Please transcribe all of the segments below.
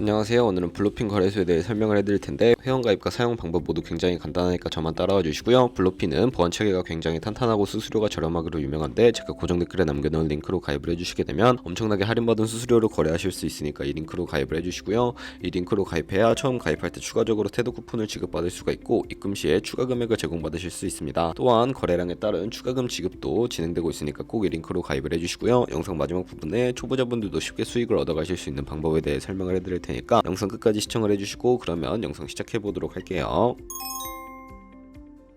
안녕하세요. 오늘은 블루핀 거래소에 대해 설명을 해드릴 텐데 회원가입과 사용 방법 모두 굉장히 간단하니까 저만 따라와 주시고요. 블루핀은 보안 체계가 굉장히 탄탄하고 수수료가 저렴하기로 유명한데 제가 고정 댓글에 남겨놓은 링크로 가입을 해주시게 되면 엄청나게 할인받은 수수료로 거래하실 수 있으니까 이 링크로 가입을 해주시고요. 이 링크로 가입해야 처음 가입할 때 추가적으로 태도 쿠폰을 지급받을 수가 있고 입금 시에 추가 금액을 제공받으실 수 있습니다. 또한 거래량에 따른 추가금 지급도 진행되고 있으니까 꼭 이 링크로 가입을 해주시고요. 영상 마지막 부분에 초보자분들도 쉽게 수익을 얻어가실 수 있는 방법에 대해 설명을 해드릴 테니까 영상 끝까지 시청을 해주시고 그러면 영상 시작해 보도록 할게요.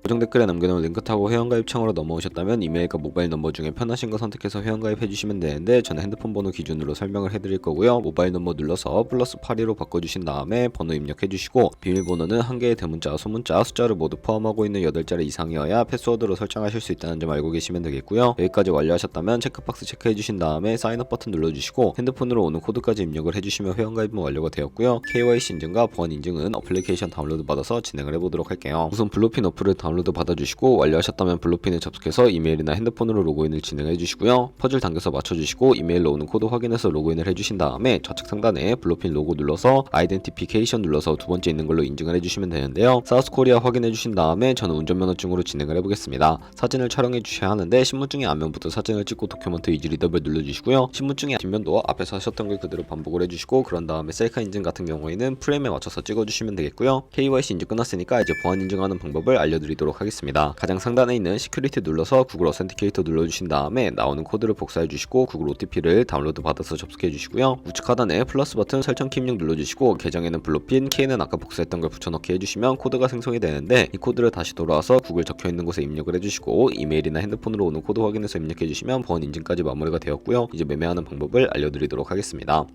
고정 댓글에 남겨놓은 링크 타고 회원가입 창으로 넘어오셨다면 이메일과 모바일 넘버 중에 편하신 거 선택해서 회원가입 해주시면 되는데 저는 핸드폰 번호 기준으로 설명을 해드릴 거고요. 모바일 넘버 눌러서 플러스 82로 바꿔주신 다음에 번호 입력해주시고 비밀번호는 한 개의 대문자, 소문자, 숫자를 모두 포함하고 있는 8자리 이상이어야 패스워드로 설정하실 수 있다는 점 알고 계시면 되겠고요. 여기까지 완료하셨다면 체크박스 체크해주신 다음에 사인업 버튼 눌러주시고 핸드폰으로 오는 코드까지 입력을 해주시면 회원가입은 완료가 되었고요. KYC 인증과 보안 인증은 어플리케이션 다운로드 받아서 진행을 해보도록 할게요. 우선 블루핀 어플을 다운 로드 받아주시고 완료하셨다면 블루핀에 접속해서 이메일이나 핸드폰으로 로그인을 진행해 주시고요. 퍼즐 당겨서 맞춰주시고 이메일로 오는 코드 확인해서 로그인을 해주신 다음에 좌측 상단에 블루핀 로고 눌러서 아이덴티피케이션 눌러서 두 번째 있는 걸로 인증을 해주시면 되는데요. 사우스 코리아 확인해 주신 다음에 저는 운전면허증으로 진행을 해보겠습니다. 사진을 촬영해 주셔야 하는데 신분증의 앞면부터 사진을 찍고 도큐먼트 이지 리더벨 눌러주시고요. 신분증의 뒷면도 앞에서 하셨던 걸 그대로 반복을 해주시고 그런 다음에 셀카 인증 같은 경우에는 프레임에 맞춰서 찍어주시면 되겠고요. KYC 인증 끝났으니까 이제 보안 인증하는 방법을 알려드리도록 하겠습니다. 가장 상단에 있는 시큐리티 눌러서 구글 어센티케이터 눌러주신 다음에 나오는 코드를 복사해 주시고 구글 OTP를 다운로드 받아서 접속해 주시고요. 우측 하단에 플러스 버튼 설정 키 입력 눌러주시고 계정에는 블루핀, 키에는 아까 복사했던 걸 붙여넣기 해주시면 코드가 생성이 되는데 이 코드를 다시 돌아와서 구글 적혀 있는 곳에 입력을 해주시고 이메일이나 핸드폰으로 오는 코드 확인해서 입력해 주시면 보안 인증까지 마무리가 되었고요. 이제 매매하는 방법을 알려드리도록 하겠습니다.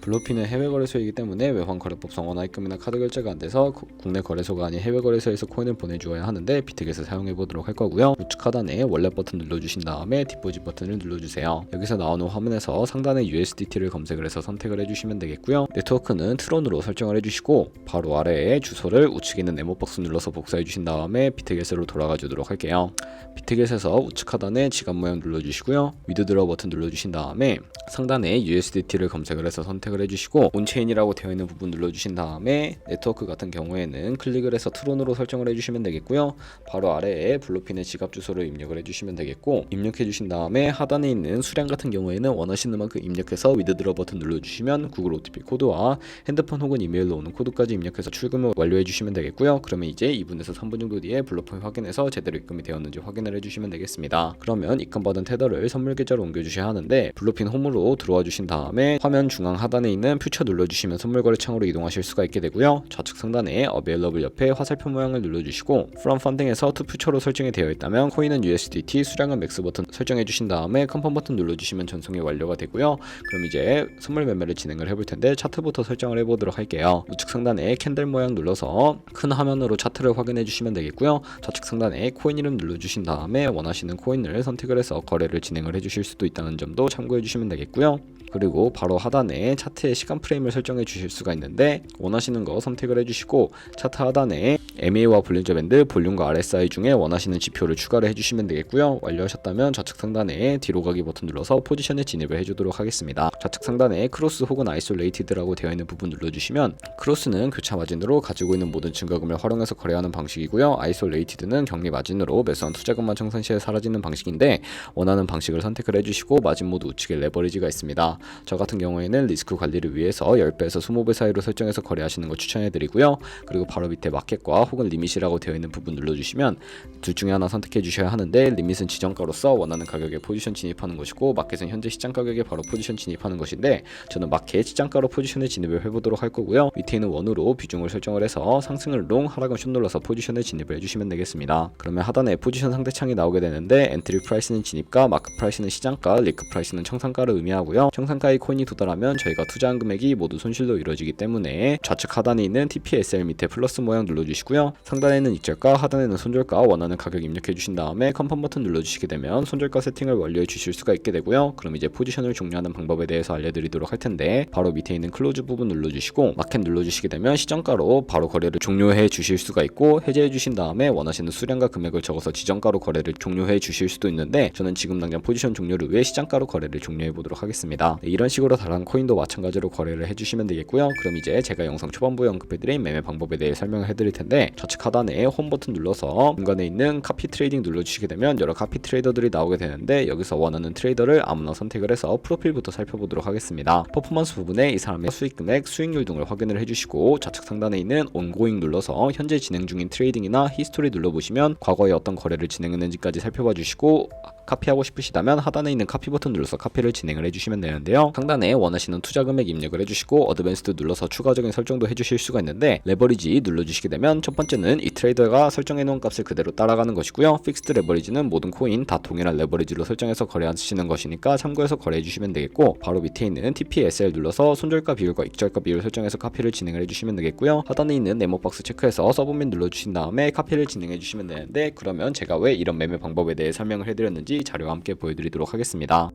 블루핀은 해외 거래소이기 때문에 외환 거래법 성원화 입금이나 카드 결제가 안 돼서 구- 국내 거래소가 아닌 해외 거래소에서 코인을 보내주어야 하는데 비트겟을 사용해 보도록 할 거고요. 우측 하단에 원래 버튼 눌러주신 다음에 디포짓 버튼을 눌러주세요. 여기서 나오는 화면에서 상단에 USDT를 검색을 해서 선택을 해주시면 되겠고요. 네트워크는 트론으로 설정을 해주시고 바로 아래에 주소를 우측에 있는 네모박스 눌러서 복사해 주신 다음에 비트겟으로 돌아가 주도록 할게요. 비트겟에서 우측 하단에 지갑 모양 눌러주시고요. 위드드러 버튼 눌러주신 다음에 상단에 USDT를 검색을 해서 선택 을 해주시고 온체인이라고 되어 있는 부분 눌러주신 다음에 네트워크 같은 경우에는 클릭을 해서 트론으로 설정을 해주시면 되겠고요. 바로 아래에 블루핀의 지갑 주소를 입력을 해주시면 되겠고 입력해 주신 다음에 하단에 있는 수량 같은 경우에는 원하시는 만큼 입력해서 위드드러 버튼 눌러주시면 구글 OTP 코드와 핸드폰 혹은 이메일로 오는 코드까지 입력해서 출금을 완료해 주시면 되겠고요. 그러면 이제 2분에서 3분 정도 뒤에 블루핀 확인해서 제대로 입금이 되었는지 확인을 해주시면 되겠습니다. 그러면 입금받은 테더를 선물 계좌로 옮겨주셔야 하는데 블루핀 홈으로 들어와 주신 다음에 화면 중앙 하단 에 있는 퓨처 눌러주시면 선물 거래 창으로 이동하실 수가 있게 되고요. 좌측 상단에 Available 옆에 화살표 모양을 눌러주시고 From Funding에서 To Future로 설정이 되어 있다면 코인은 USDT, 수량은 맥스 버튼 설정해 주신 다음에 컨펌 버튼 눌러주시면 전송이 완료가 되고요. 그럼 이제 선물 매매를 진행을 해볼 텐데 차트부터 설정을 해보도록 할게요. 우측 상단에 캔들 모양 눌러서 큰 화면으로 차트를 확인해 주시면 되겠고요. 좌측 상단에 코인 이름 눌러주신 다음에 원하시는 코인을 선택을 해서 거래를 진행을 해주실 수도 있다는 점도 참고해 주시면 되겠고요. 그리고 바로 하단에 차트의 시간 프레임을 설정해 주실 수가 있는데 원하시는 거 선택을 해주시고 차트 하단에 MA와 볼린저 밴드 볼륨과 RSI 중에 원하시는 지표를 추가를 해주시면 되겠고요. 완료하셨다면 좌측 상단에 뒤로 가기 버튼 눌러서 포지션에 진입을 해주도록 하겠습니다. 좌측 상단에 크로스 혹은 아이솔레이티드라고 되어 있는 부분 눌러주시면 크로스는 교차 마진으로 가지고 있는 모든 증가금을 활용해서 거래하는 방식이고요. 아이솔레이티드는 격리 마진으로 매수한 투자금만 청산 시에 사라지는 방식인데 원하는 방식을 선택을 해주시고 마진 모두 우측에 레버리지가 있습니다. 저 같은 경우에는 리스크 관리를 위해서 10배에서 20배 사이로 설정해서 거래하시는 거 추천해 드리고요. 그리고 바로 밑에 마켓과 혹은 리밋이라고 되어 있는 부분 눌러주시면 둘 중에 하나 선택해 주셔야 하는데 리밋은 지정가로서 원하는 가격에 포지션 진입하는 것이고 마켓은 현재 시장 가격에 바로 포지션 진입하는 것인데 저는 마켓 시장가로 포지션에 진입을 해보도록 할 거고요. 밑에 있는 원으로 비중을 설정을 해서 상승을 롱 하락은 숏 눌러서 포지션에 진입을 해주시면 되겠습니다. 그러면 하단에 포지션 상대 창이 나오게 되는데 엔트리 프라이스는 진입가, 마크 프라이스는 시장가, 리크 프라이스는 청산가를 의미하고요. 청산가의 코인이 도달하면 저희가 투자한 금액이 모두 손실로 이루어지기 때문에 좌측 하단에 있는 TPSL 밑에 플러스 모양 눌러주시고요. 되고요. 상단에는 익절가, 하단에는 손절가 원하는 가격 입력해 주신 다음에 컨펌 버튼 눌러주시게 되면 손절가 세팅을 완료해 주실 수가 있게 되고요. 그럼 이제 포지션을 종료하는 방법에 대해서 알려드리도록 할 텐데 바로 밑에 있는 클로즈 부분 눌러주시고 마켓 눌러주시게 되면 시정가로 바로 거래를 종료해 주실 수가 있고 해제해 주신 다음에 원하시는 수량과 금액을 적어서 지정가로 거래를 종료해 주실 수도 있는데 저는 지금 당장 포지션 종료를 위해 시장가로 거래를 종료해 보도록 하겠습니다. 네, 이런 식으로 다른 코인도 마찬가지로 거래를 해주시면 되겠고요. 그럼 이제 제가 영상 초반부에 언급해드린 매매 방법에 대해 설명을 해드릴 텐데 좌측 하단에 홈 버튼 눌러서 중간에 있는 카피 트레이딩 눌러주시게 되면 여러 카피 트레이더들이 나오게 되는데 여기서 원하는 트레이더를 아무나 선택을 해서 프로필부터 살펴보도록 하겠습니다. 퍼포먼스 부분에 이 사람의 수익 금액, 수익률 등을 확인을 해주시고 좌측 상단에 있는 온고잉 눌러서 현재 진행 중인 트레이딩이나 히스토리 눌러보시면 과거에 어떤 거래를 진행했는지까지 살펴봐 주시고 카피하고 싶으시다면 하단에 있는 카피 버튼 눌러서 카피를 진행을 해주시면 되는데요. 상단에 원하시는 투자 금액 입력을 해주시고 어드밴스드 눌러서 추가적인 설정도 해주실 수가 있는데 레버리지 눌러주시게 되면 첫 번째는 이 트레이더가 설정해 놓은 값을 그대로 따라가는 것이고요. 픽스드 레버리지는 모든 코인 다 동일한 레버리지로 설정해서 거래하시는 것이니까 참고해서 거래해 주시면 되겠고 바로 밑에 있는 TPSL 눌러서 손절가 비율과 익절가 비율 설정해서 카피를 진행을 해 주시면 되겠고요. 하단에 있는 네모 박스 체크해서 서브민 눌러 주신 다음에 카피를 진행해 주시면 되는데 그러면 제가 왜 이런 매매 방법에 대해 설명을 해 드렸는지 자료와 함께 보여 드리도록 하겠습니다.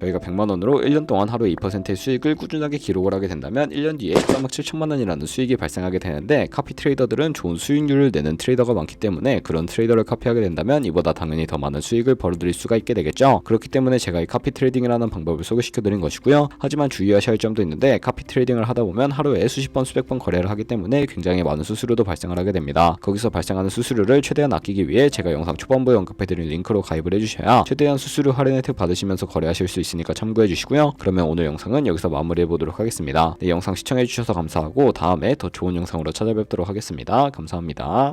저희가 100만 원으로 1년 동안 하루에 2%의 수익을 꾸준하게 기록을 하게 된다면 1년 뒤에 13억 7천만 원이라는 수익이 발생하게 되는데 카피 트레이더들은 좋은 수익률을 내는 트레이더가 많기 때문에 그런 트레이더를 카피하게 된다면 이보다 당연히 더 많은 수익을 벌어들일 수가 있게 되겠죠. 그렇기 때문에 제가 이 카피 트레이딩이라는 방법을 소개시켜 드린 것이고요. 하지만 주의하셔야 할 점도 있는데 카피 트레이딩을 하다 보면 하루에 수십 번 수백 번 거래를 하기 때문에 굉장히 많은 수수료도 발생을 하게 됩니다. 거기서 발생하는 수수료를 최대한 아끼기 위해 제가 영상 초반부에 언급해 드린 링크로 가입을 해 주셔야 최대한 수수료 할인 혜택 받으시면서 거래하실 수 있으니까 참고해 주시고요. 그러면 오늘 영상은 여기서 마무리해 보도록 하겠습니다. 네, 영상 시청해 주셔서 감사하고 다음에 더 좋은 영상으로 찾아뵙도록 하겠습니다. 감사합니다.